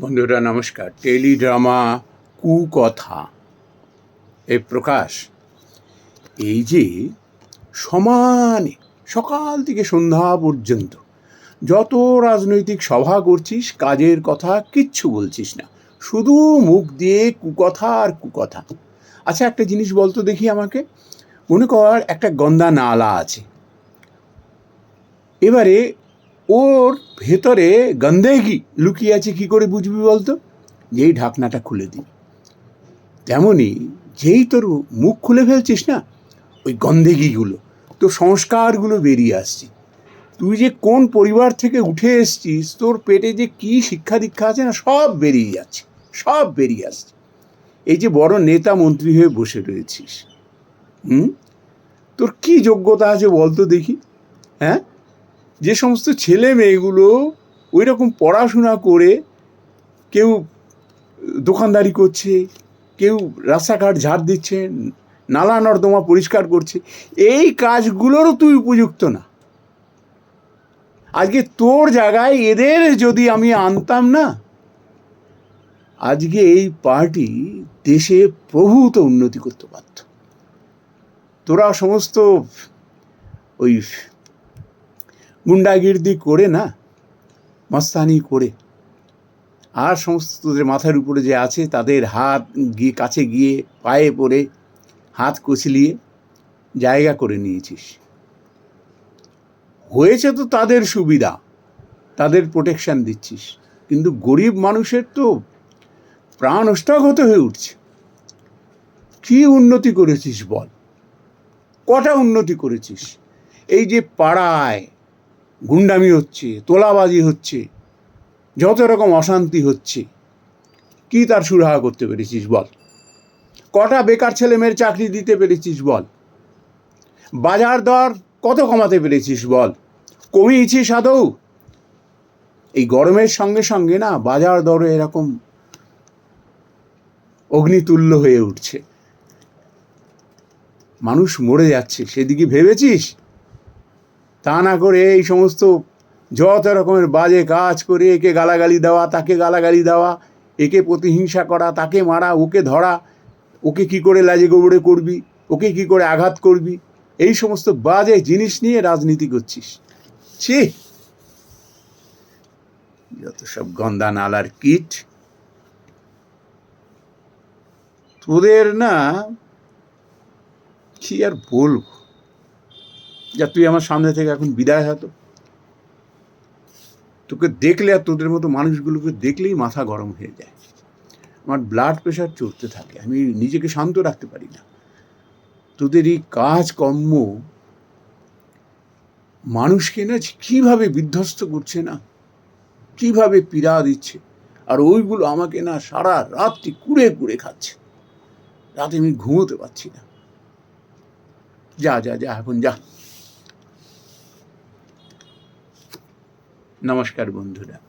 বন্ধুরা, নমস্কার। টেলিড্রামা কুকথা। এই প্রকাশ, এই যে সমানে সকাল থেকে সন্ধ্যা পর্যন্ত যত রাজনৈতিক সভা করছিস, কাজের কথা কিচ্ছু বলছিস না। শুধু মুখ দিয়ে কুকথা আর কুকথা। আচ্ছা একটা জিনিস বলতো দেখি আমাকে। মনে কর একটা গন্দা নালা আছে। এবারে ওর ভেতরে গন্ধেগি লুকিয়ে আছে কি করে বুঝবি বলতো? যেই ঢাকনাটা খুলে দিই। তেমনই যেই তোর মুখ খুলে ফেলছিস না, ওই গন্ধেগিগুলো তোর সংস্কারগুলো বেরিয়ে আসছে। তুই যে কোন পরিবার থেকে উঠে এসছিস, তোর পেটে যে কি শিক্ষা দীক্ষা আছে না, সব বেরিয়ে যাচ্ছে, সব বেরিয়ে আসছে। এই যে বড় নেতা মন্ত্রী হয়ে বসে রয়েছিস, হুম? তোর কি যোগ্যতা আছে বলতো দেখি হ্যাঁ? যে সমস্ত ছেলে মেয়েগুলো ওই রকম পড়াশোনা করে কেউ দোকানদারি করছে, কেউ রাস্তাঘাট ঝাড় দিচ্ছে, নালা নর্দমা পরিষ্কার করছে, এই কাজগুলোরও তুই উপযুক্ত না। আজকে তোর জায়গায় এদের যদি আমি আনতাম না, আজকে এই পার্টি দেশে প্রভূত উন্নতি করতে পারত। তোরা সমস্ত ওই গুন্ডাগির্দি করে না, মস্তানি করে। আর সমস্ত মাথার উপরে যে আছে, তাদের হাত গিয়ে কাছে গিয়ে পায়ে পড়ে হাত কচলিয়ে জায়গা করে নিয়েছিস। হয়েছে তো তাদের সুবিধা, তাদের প্রোটেকশান দিচ্ছিস। কিন্তু গরিব মানুষের তো প্রাণ অষ্টাগত হয়ে উঠছে। কি উন্নতি করেছিস বল? কটা উন্নতি করেছিস? এই যে পাড়ায় গুন্ডামি হচ্ছে, তোলাবাজি হচ্ছে, যত রকম অশান্তি হচ্ছে, কি তার সুরাহা করতে পেরেছিস বল? কটা বেকার ছেলে মেয়ের চাকরি দিতে পেরেছিস বল? বাজার দর কত কমাতে পেরেছিস বল? কমিয়েছিস আদৌ? এই গরমের সঙ্গে সঙ্গে না বাজার দর এরকম অগ্নিতুল্য হয়ে উঠছে। মানুষ মরে যাচ্ছে, সেদিকে ভেবেছিস? তা না করে এই সমস্ত যত রকমের বাজে কাজ করে একে গালাগালি দেওয়া, তাকে গালাগালি দেওয়া, একে প্রতিহিংসা করা, তাকে মারা, ওকে ধরা, ওকে কি করে লাজে গোবরে করবি, ওকে কি করে আঘাত করবি, এই সমস্ত বাজে জিনিস নিয়ে রাজনীতি করছিস। ছি! যত সব গন্দা নালার কিট। তোদের না, কি আর বলব? যা তুই আমার সামনে থেকে এখন বিদায় হতো তোকে দেখলে আর তোদের মতো মানুষগুলোকে দেখলেই মাথা গরম হয়ে যায়। আমার ব্লাড প্রেশার চড়তে থাকে, আমি নিজেকে শান্ত রাখতে পারি না। তোদের এই কাজকর্ম মানুষকে না কীভাবে বিধ্বস্ত করছে না, কীভাবে পীড়া দিচ্ছে, আর ওইগুলো আমাকে না সারা রাত্রি কুড়ে কুড়ে খাচ্ছে। রাতে আমি ঘুমোতে পারছি না। যা যা যা, এখন যা। নমস্কার বন্ধুরা।